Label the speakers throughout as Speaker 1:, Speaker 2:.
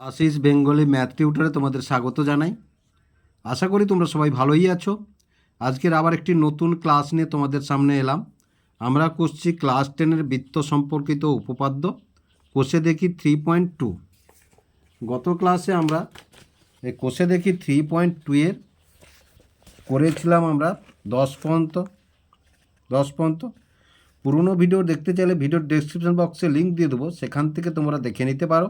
Speaker 1: Ashis Bengali math টিউটারে তোমাদের স্বাগত জানাই। আশা করি তোমরা সবাই ভালোই আছো। আজকের আবার একটি নতুন ক্লাস নিয়ে তোমাদের সামনে এলাম। আমরা করছি ক্লাস টেনের বৃত্ত সম্পর্কিত উপপাদ্য। কোষে দেখি থ্রি পয়েন্ট টু গত ক্লাসে আমরা এই কোষে দেখি থ্রি পয়েন্ট টু এর করেছিলাম আমরা দশ পর্যন্ত। দশ পর্যন্ত। পুরনো ভিডিও দেখতে চাইলে ভিডিওর ডেসক্রিপশন বক্সে লিঙ্ক দিয়ে দেবো। সেখান থেকে তোমরা দেখে নিতে পারো।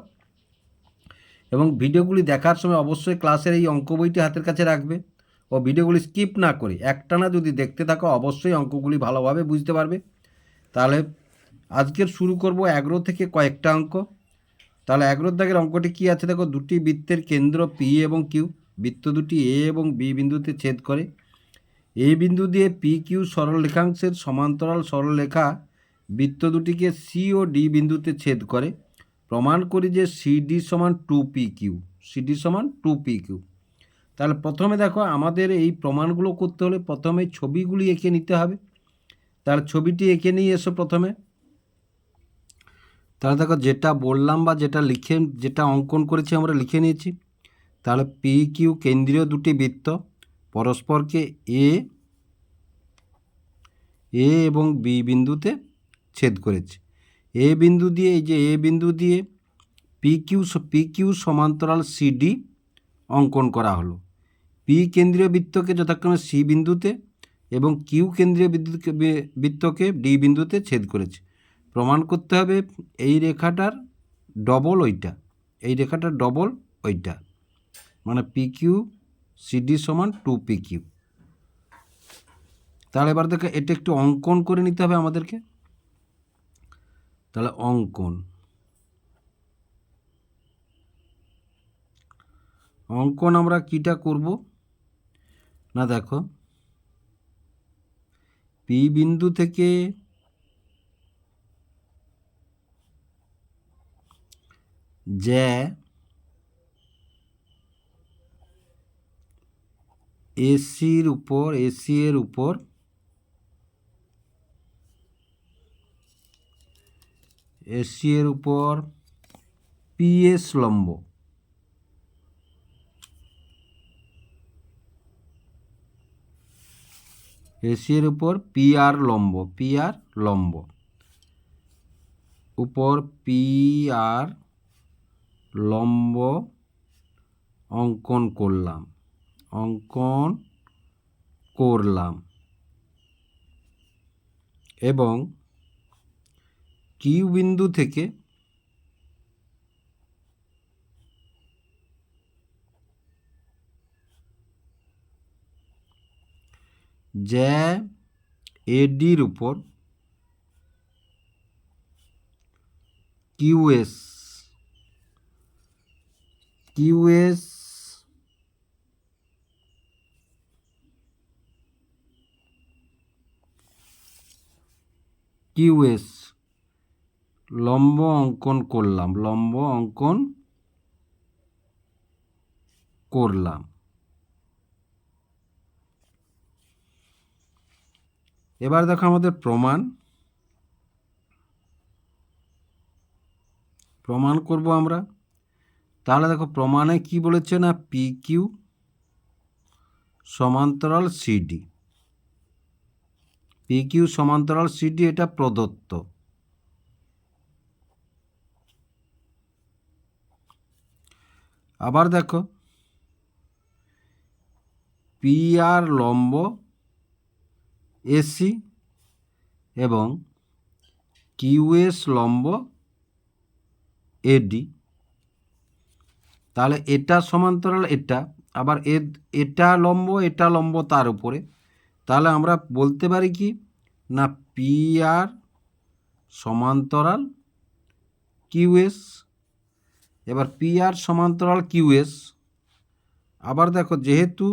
Speaker 1: এবং ভিডিওগুলি দেখার সময় অবশ্যই ক্লাসের এই অঙ্ক বইটি হাতের কাছে রাখবে ও ভিডিওগুলি স্কিপ না করে একটানা যদি দেখতে থাকো, অবশ্যই অঙ্কগুলি ভালোভাবে বুঝতে পারবে। তাহলে আজকের শুরু করব এগারো থেকে কয়েকটা অঙ্ক। তাহলে এগারো দাগের অঙ্কটি কী আছে? দেখো, দুটি বৃত্তের কেন্দ্র পি এবং কিউ বৃত্ত দুটি এ এবং বি বিন্দুতে ছেদ করে। এ বিন্দু দিয়ে পি কিউ সরল সরলরেখাংশের সমান্তরাল সরলরেখা বৃত্ত দুটিকে সি ও ডি বিন্দুতে ছেদ করে। প্রমাণ করি যে সিডি সমান টু পি কিউ সিডি সমান টু পি কিউ তাহলে প্রথমে দেখো আমাদের এই প্রমাণগুলো করতে হলে প্রথমে ছবিগুলি এঁকে নিতে হবে। তার ছবিটি এঁকে নিয়ে এসো প্রথমে। তাহলে দেখো যেটা বললাম বা যেটা লিখে, যেটা অঙ্কন করেছি আমরা লিখে নিয়েছি। তাহলে পি কিউ কেন্দ্রীয় দুটি বৃত্ত, পরস্পরকে এ এ এবং বি বিন্দুতে ছেদ করেছে। এ বিন্দু দিয়ে, এই যে এ বিন্দু দিয়ে পি কিউ পি সমান্তরাল সিডি অঙ্কন করা হলো। পি কেন্দ্রীয় বৃত্তকে যথাক্রমে সি বিন্দুতে এবং কিউ কেন্দ্রীয় বিদ্যুৎকে বৃত্তকে ডি বিন্দুতে ছেদ করেছে। প্রমাণ করতে হবে, এই রেখাটার ডবল ওইটা। এই রেখাটার ডবল ওইটা। মানে পি কিউ সিডি সমান টু পি কিউ তাহলে এবার দেখো, এটা একটু অঙ্কন করে নিতে হবে আমাদেরকে। তাহলে অঙ্কন। অঙ্কন আমরা কিটা করব? না, দেখো। পি বিন্দু থেকে যে এসির উপর এসি এর উপর এসি এর উপর পিএস লম্ব। এসি এর উপর পিআর লম্ব পিআর লম্ব। উপর পিআর লম্ব অঙ্কন করলাম অঙ্কন করলাম। এবং কিউ বিন্দু থেকে যে এডির উপর কিউএস কিউএস কিউএস লম্ব অঙ্কন করলাম, লম্ব অঙ্কন করলাম। এবার দেখো আমাদের প্রমাণ। প্রমাণ করব আমরা। তাহলে দেখো প্রমাণে কি বলেছে না পি কিউ সমান্তরাল সিডি পি কিউ সমান্তরাল সিডি এটা প্রদত্ত। আবার দেখো। পি আর লম্ব, এসি এবং কিউএস লম্ব, এডি। তাহলে এটা সমান্তরাল এটা, আবার এ, এটা লম্ব এটা লম্ব তার উপরে। তাহলে আমরা বলতে পারি কি? না পি আর সমান্তরাল, কিউএস এবার পি আর সমান্তরাল কিউএস আবার দেখো, যেহেতু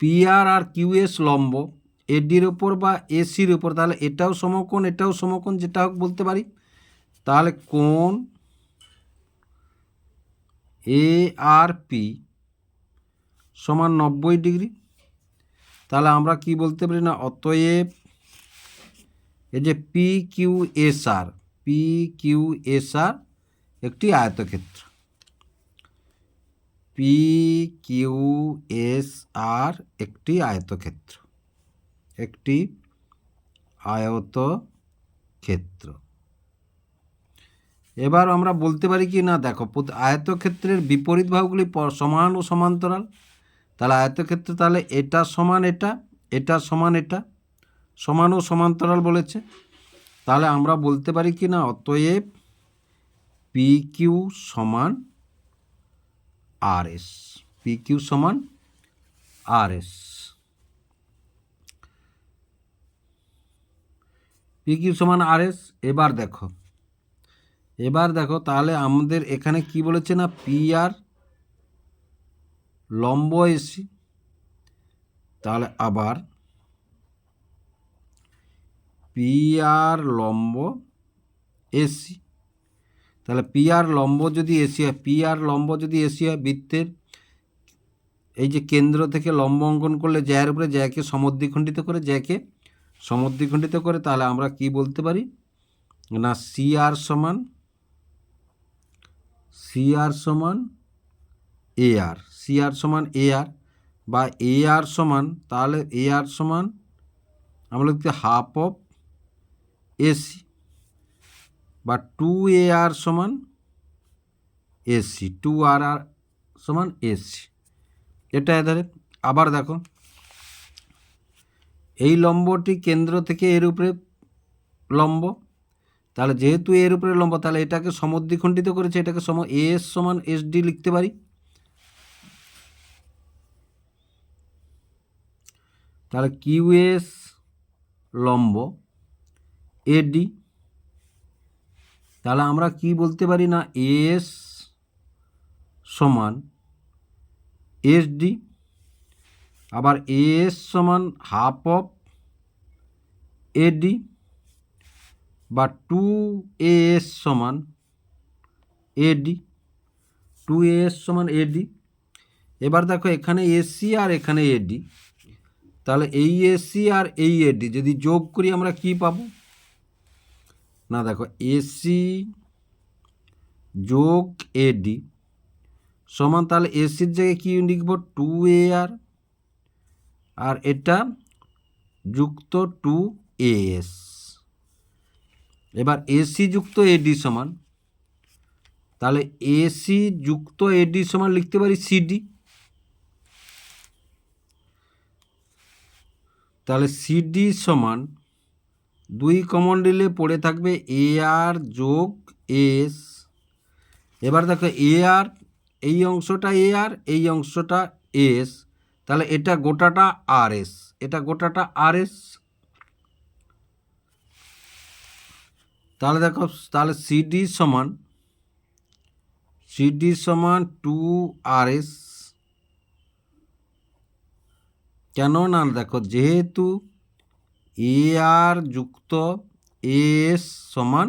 Speaker 1: পি আর আর কিউএস লম্ব এডির ওপর বা এসির ওপর তাহলে এটাও সমকোণ এটাও সমকোণ, যেটা হোক বলতে পারি। তাহলে কোণ এ আর পি সমান নব্বই ডিগ্রি। তাহলে আমরা কি বলতে পারি না, অতএব এই যে P Q S R P Q S R একটি আয়তক্ষেত্র। পি কিউ এস আর একটি আয়তক্ষেত্র। একটি আয়তক্ষেত্র। এবার আমরা বলতে পারি কি, না দেখো আয়তক্ষেত্রের বিপরীত ভাগগুলি প- সমান ও সমান্তরাল। তাহলে আয়তক্ষেত্র তাহলে এটা সমান এটা এটা সমান এটা, সমান ও সমান্তরাল বলেছে। তাহলে আমরা বলতে পারি কি না? অতএব পি কিউ সমান আর এস পি কিউ সমান আর এস পি কিউ সমান আর এস এবার দেখো। এবার দেখো, তাহলে আমাদের এখানে কি বলেছে না? পি আর লম্ব এসি। তাহলে আবার পি আর লম্ব এসি তাহলে পি আর লম্ব যদি এসি হয় পি আর লম্ব যদি এসি হয় বৃত্তের, এই যে কেন্দ্র থেকে লম্ব অঙ্কন করলে জ্যায়ের উপরে জ্যাকে সমদ্বিখণ্ডিত করে, জ্যাকে সমদ্বিখণ্ডিত করে, তাহলে আমরা কি বলতে পারি? না সি আর সমান সি আর সমান এ আর সি আর সমান এ আর বা এ আর সমান, তাহলে এ আর সমান, আমরা লিখতে হাফ অফ এসি বা টু এ আর সমান এসি, টু আর আর সমান এসি। এটা এধারে। আবার দেখো, এই লম্বটি কেন্দ্র থেকে এর উপরে লম্ব। তাহলে যেহেতু এর উপরে লম্ব, তাহলে এটাকে সমদ্বিখণ্ডিত করেছে, এটাকে সম এস সমান এস ডি লিখতে পারি। তাহলে কিউএস লম্ব এডি তাহলে আমরা কি বলতে পারি না? এস সমান এস ডি আবার এস সমান হাফ অফ এডি বা টু এস সমান এডি টু এস সমান এডি এবার দেখো এখানে এসি আর এখানে এডি তাহলে এই এসি আর এই এডি যদি যোগ করি আমরা কি পাবো? না, দেখো এসি যোগ এডি সমান, তাহলে এসির জায়গায় কি লিখব টু এ আর আর এটা যুক্ত টু এস এবার এসি যুক্ত এডি সমান, তাহলে এসি যুক্ত এডি সমান লিখতে পারি সিডি তাহলে সিডি সমান দুই কমন নিলে পড়ে থাকবে এ আর যোগ এস এবার দেখো এ আর এই অংশটা এ আর এই অংশটা এস তাহলে এটা গোটাটা আর এস এটা গোটাটা আর এস তাহলে দেখো, তাহলে সিডি সমান সিডি সমান টু আর এস কেন? না, দেখো, যেহেতু এ আর যুক্ত এস সমান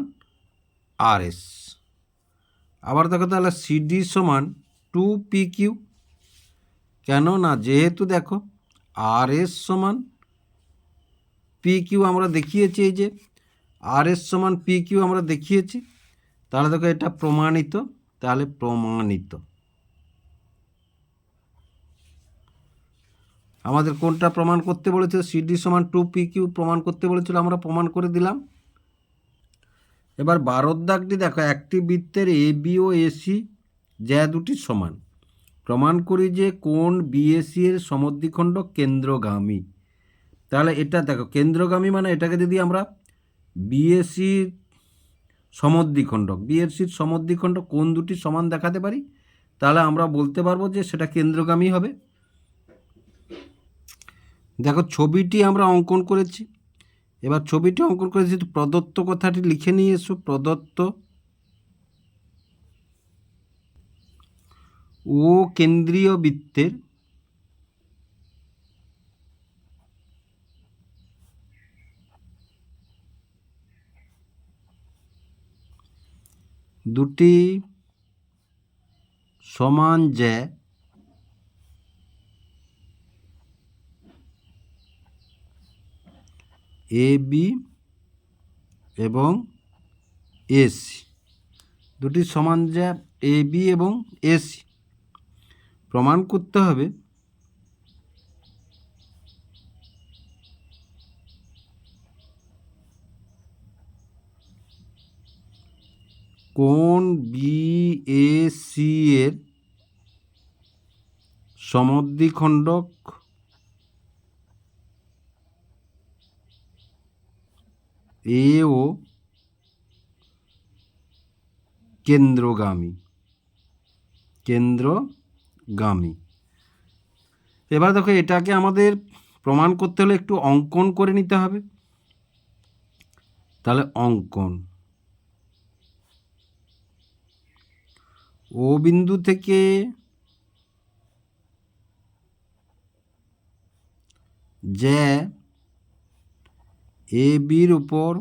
Speaker 1: আর এস আবার দেখো তাহলে সিডি সমান টু পি কিউ কেন না যেহেতু দেখো আর এস সমান পি কিউ আমরা দেখিয়েছি, এই যে আর এস সমান পি কিউ আমরা দেখিয়েছি, তাহলে দেখো এটা প্রমাণিত, তাহলে প্রমাণিত। আমাদের কোনটা প্রমাণ করতে বলেছিল? সিডি সমান টু পি কিউ প্রমাণ করতে বলেছিল, আমরা প্রমাণ করে দিলাম। এবার বারোর দাগটি দেখো, একটি বৃত্তের এ, বি ও এসি যা দুটি সমান। প্রমাণ করি যে কোন বিএসি এর সমদ্বিখণ্ড কেন্দ্রগামী। তাহলে এটা দেখো, কেন্দ্রগামী মানে এটাকে যদি আমরা বিএসির সমদ্বিখণ্ডক বিএসির সমদ্বিখণ্ড কোন দুটি সমান দেখাতে পারি? তাহলে আমরা বলতে পারব যে সেটা কেন্দ্রগামী হবে। দেখো ছবিটি আমরা অঙ্কন করেছি। এবার ছবিটি অঙ্কন করেছি প্রদত্ত কথাটি লিখে নিয়ে এসো। প্রদত্ত ও কেন্দ্রীয় বৃত্তের দুটি সমান যে এ বি এবং এসি দুটি সমান যা এ বি এবং এসি প্রমাণ করতে হবে। কোন বিএসি এর সমদ্বিখণ্ডক এ ও কেন্দ্রগামী। কেন্দ্রগামী। এবার দেখো, এটাকে আমাদের প্রমাণ করতে হলে একটু অঙ্কন করে নিতে হবে। তাহলে অঙ্কন। ও বিন্দু থেকে যে এ বির উপর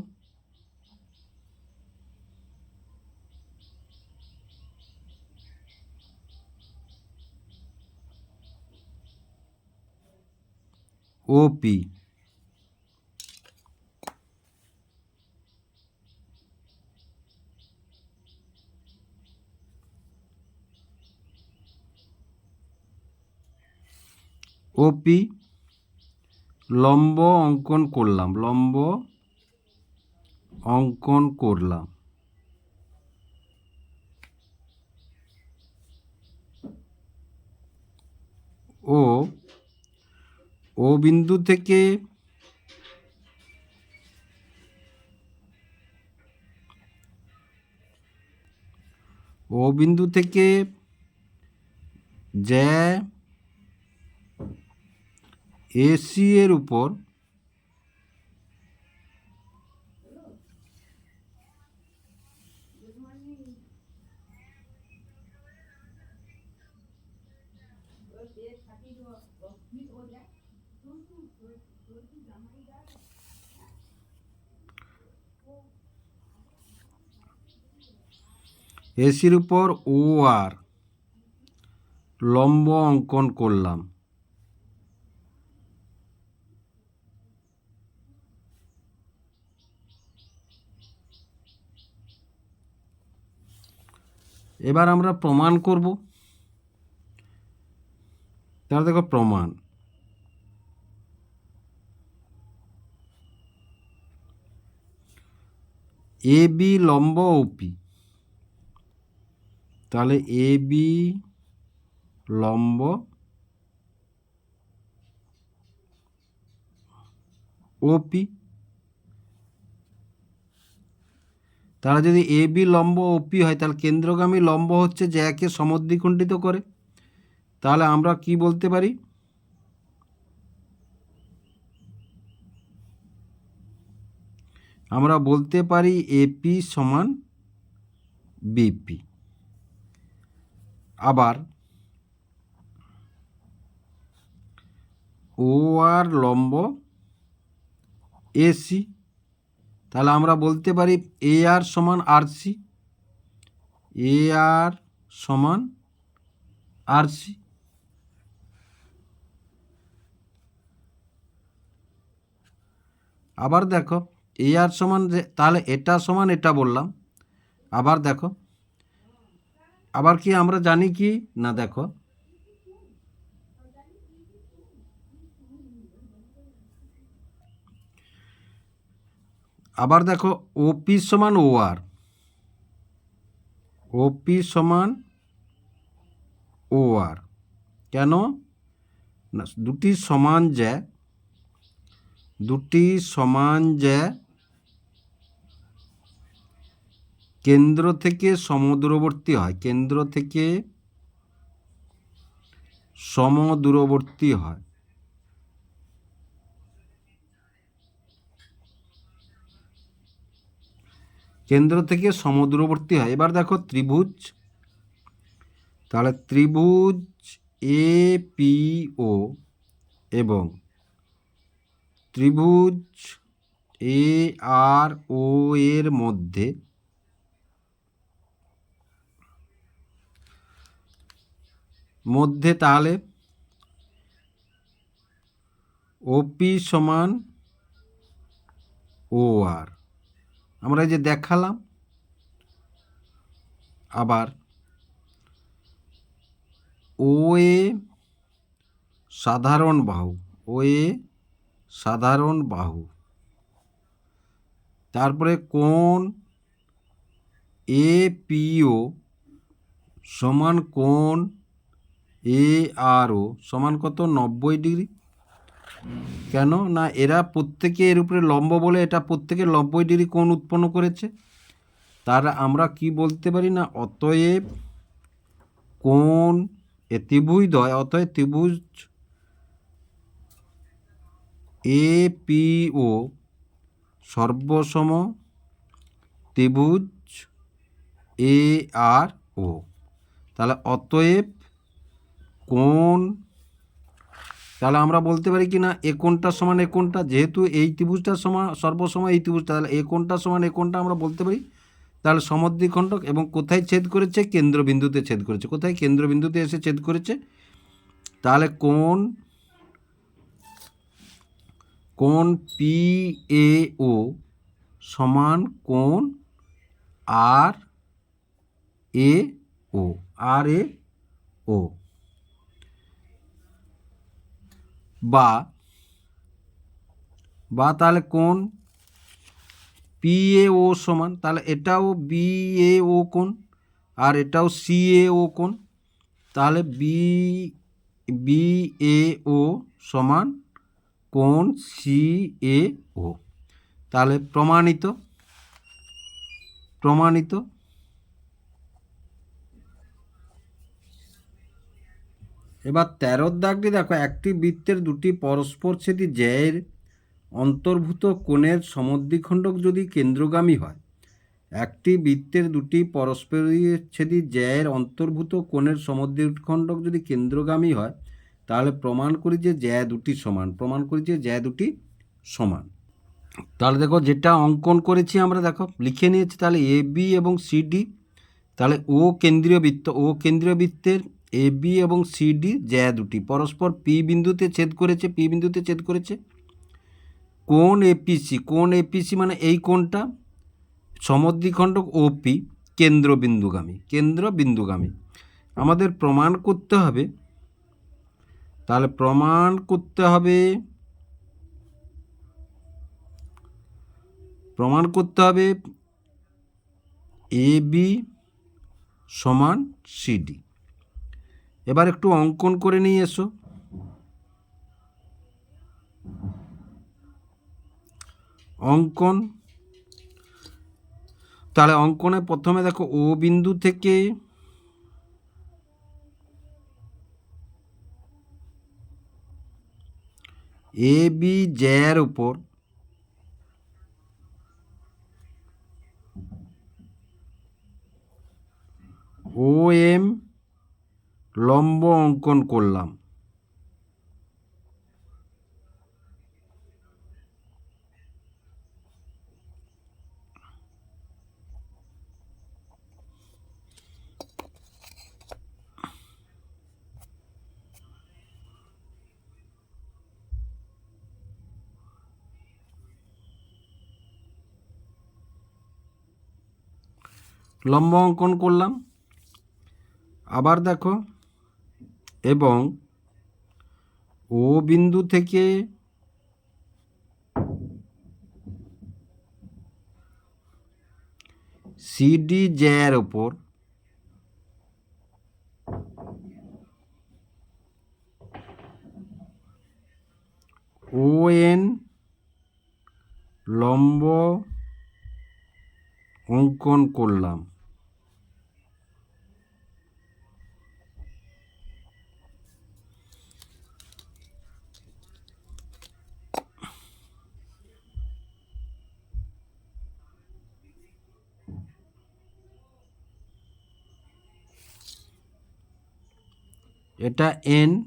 Speaker 1: ওপি ওপি লম্ব অঙ্কন করলাম লম্ব অঙ্কন করলাম। ও ও বিন্দু থেকে ও বিন্দু থেকে যে এসি এর উপর এসির উপর ও আর লম্ব অঙ্কন করলাম। এবার আমরা প্রমাণ করব। তাহলে দেখো প্রমাণ। এ, বি, লম্ব ওপি তাহলে এ, বি, লম্ব ওপি তাহলে যদি এ, বি, লম্ব ও পি হয়, তাহলে কেন্দ্রগামী লম্ব হচ্ছে যে একে সমদ্বিখণ্ডিত করে। তাহলে আমরা কি বলতে পারি? আমরা বলতে পারি এপি সমান বিপি আবার ও আর লম্ব এসি তাহলে আমরা বলতে পারি এ আর সমান আর সি এ আর সমান আর সি আবার দেখো এ আর সমান যে, তাহলে এটা সমান এটা বললাম। আবার দেখো, আবার কি আমরা জানি কি? না দেখো আবার দেখো ওপি সমান ও আর ওপি সমান ও আর কেন? না, দুটি সমান যে, দুটি সমান যে কেন্দ্র থেকে সমদূরবর্তী হয়, কেন্দ্র থেকে সমদূরবর্তী হয়। কেন্দ্র থেকে সমদূরবর্তী হয়। এবার দেখো ত্রিভুজ। তাহলে ত্রিভুজ এ পি ও এবং ত্রিভুজ এ আর ও এর মধ্যে মধ্যে তাহলে ওপি সমান ও আর। আমরা এই যে দেখালাম, আবার ও এ সাধারণ বাহু ও এ সাধারণ বাহু। তারপরে কোন এ পিও সমান কোন এ আর ও সমান কত? নব্বই ডিগ্রি। কেন? না, এরা প্রত্যেকে এর উপরে লম্ব বলে এটা প্রত্যেকে নব্বই ডিগ্রি কোণ উৎপন্ন করেছে। তার আমরা কি বলতে পারি না? অতএব কোণ এ ত্রিভুজদ্বয় অতএব ত্রিভুজ এ পি ও সর্বসম ত্রিভুজ এ আর ও তাহলে অতএব কোণ তাহলে আমরা বলতে পারি কি না এ কোণটার সমান এ কোণটা? যেহেতু এই ত্রিভুজটার সমান সর্বসময় এই ত্রিভুজটা, তাহলে এ কোণটার সমান এ কোণটা আমরা বলতে পারি। তাহলে সমদ্বিখণ্ডক এবং কোথায় ছেদ করেছে? কেন্দ্রবিন্দুতে ছেদ করেছে। কোথায়? কেন্দ্রবিন্দুতে এসে ছেদ করেছে। তাহলে কোন কোন পি এ ও সমান কোন আর এ ও, আর এ ও। বা বা তাহলে কোন? পি এ ও সমান, তাহলে এটাও বি এ ও কোন আর এটাও সি এ ও কোন তাহলে বি বি এ ও সমান কোন সি এ ও তাহলে প্রমাণিত প্রমাণিত এবার তেরোর দাগটি দেখো, একটি বৃত্তের দুটি পরস্পর পরস্পরছেদী জ্যায়ের অন্তর্ভূত কোণের সমদ্বিখণ্ডক যদি কেন্দ্রগামী হয়, একটি বৃত্তের দুটি পরস্পরচ্ছেদী জ্যায়ের অন্তর্ভূত কোণের সমদ্বিখণ্ডক যদি কেন্দ্রগামী হয়, তাহলে প্রমাণ করি যে জ্যা দুটি সমান, প্রমাণ করি যে জ্যা দুটি সমান। তাহলে দেখো, যেটা অঙ্কন করেছি আমরা, দেখো, লিখে নিয়েছি, তাহলে এ, বি এবং সিডি তাহলে ও কেন্দ্রীয় বৃত্ত, ও কেন্দ্রীয় বৃত্তের এ বি এবং সিডি জ্যা দুটি। পরস্পর পি বিন্দুতে ছেদ করেছে পি বিন্দুতে ছেদ করেছে। কোণ এপিসি কোণ এপিসি মানে এই কোণটা সমদ্বিখণ্ডক ওপি কেন্দ্র বিন্দুগামী কেন্দ্র বিন্দুগামী। আমাদের প্রমাণ করতে হবে। তাহলে প্রমাণ করতে হবে। প্রমাণ করতে হবে এ বি সমান সিডি এবার একটু অঙ্কন করে নিয়ে এসো। অঙ্কন। তাহলে অঙ্কনে প্রথমে দেখো ও বিন্দু থেকে এ, বি, জ্যার উপর ও, এম লম্ব অঙ্কন করলাম। লম্ব অঙ্কন করলাম। আবার দেখো এবং ও বিন্দু থেকে সিডি জ্যার ওপর ও এন লম্ব অঙ্কন করলাম। এটা এন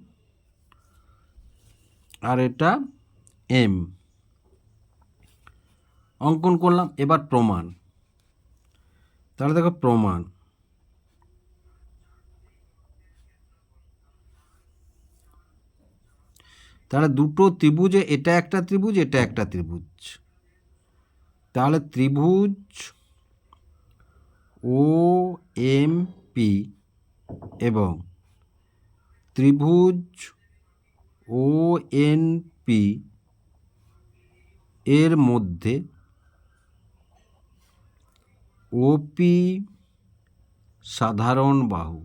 Speaker 1: আর এটা এম অঙ্কন করলাম, এবার প্রমাণ। তাহলে দেখো প্রমাণ। তাহলে দুটো ত্রিভুজে এটা একটা ত্রিভুজ, এটা একটা ত্রিভুজ। তাহলে ত্রিভুজ ও এম পি এবং ত্রিভুজ ও এন পি এর মধ্যে ওপি সাধারণ বাহু।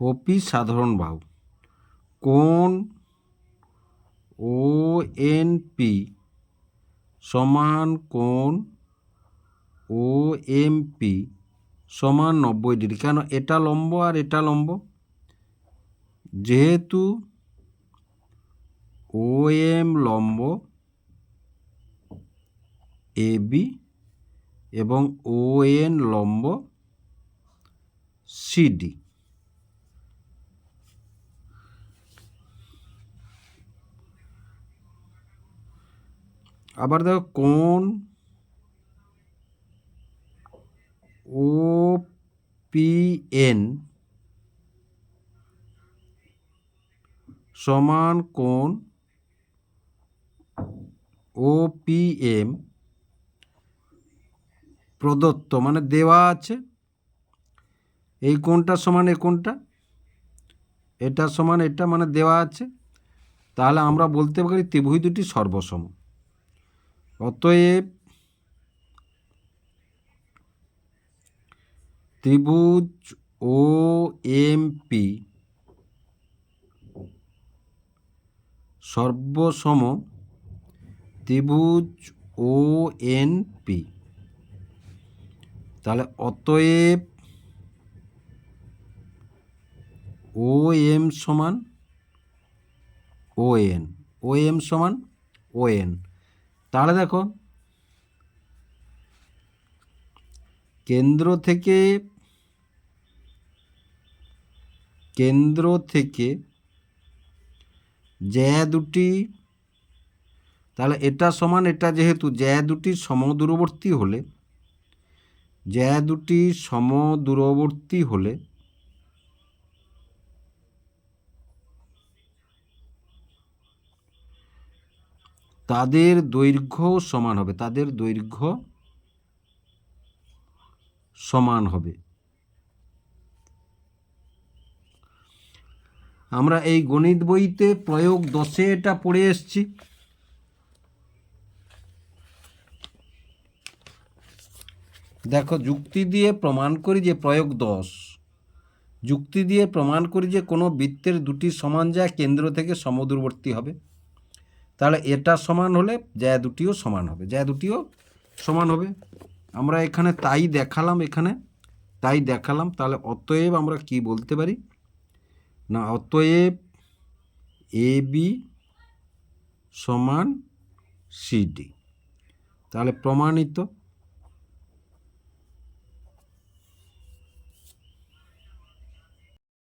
Speaker 1: ওপি সাধারণ বাহু। কোণ ও এন পি সমান কোণ ও এম পি সমান নব্বই ডিগ্রি। কেন? এটা লম্ব আর এটা লম্ব। যেহেতু ও এম লম্ব, এ বি এবং ও এন লম্ব সিডি আবার দেখো কোণ ও পি এন সমান কোণ ও পি এম প্রদত্ত মানে দেওয়া আছে। এই কোণটা সমান এই কোণটা, এটা সমান এটা মানে দেওয়া আছে। তাহলে আমরা বলতে পারি ত্রিভুজ দুটি সর্বসম। অতএব ত্রিভুজ ও এম পি। সর্বসম ত্রিভুজ ও এন পি। তাহলে অতএব ও এম সমান ও এন ও এম সমান ও এন তাহলে দেখো, কেন্দ্র থেকে কেন্দ্র থেকে জ্যা দুটি, তাহলে এটা সমান, এটা যেহেতু জ্যা দুটি সমদূরবর্তী হলে, জ্যা দুটি সমদূরবর্তী হলে তাদের দৈর্ঘ্য সমান হবে, তাদের দৈর্ঘ্য সমান হবে। আমরা এই গণিত বইতে প্রয়োগ দশে এটা পড়ে এসছি। দেখো, যুক্তি দিয়ে প্রমাণ করি যে প্রয়োগ দশ। যুক্তি দিয়ে প্রমাণ করি যে কোনো বৃত্তের দুটি সমান যা কেন্দ্র থেকে সমদূরবর্তী হবে। তাহলে এটা সমান হলে যা দুটিও সমান হবে। যা দুটিও সমান হবে। আমরা এখানে তাই দেখালাম এখানে। তাই দেখালাম। তাহলে অতএব আমরা কি বলতে পারি? না অতএব এ বি সমান সিডি তাহলে প্রমাণিত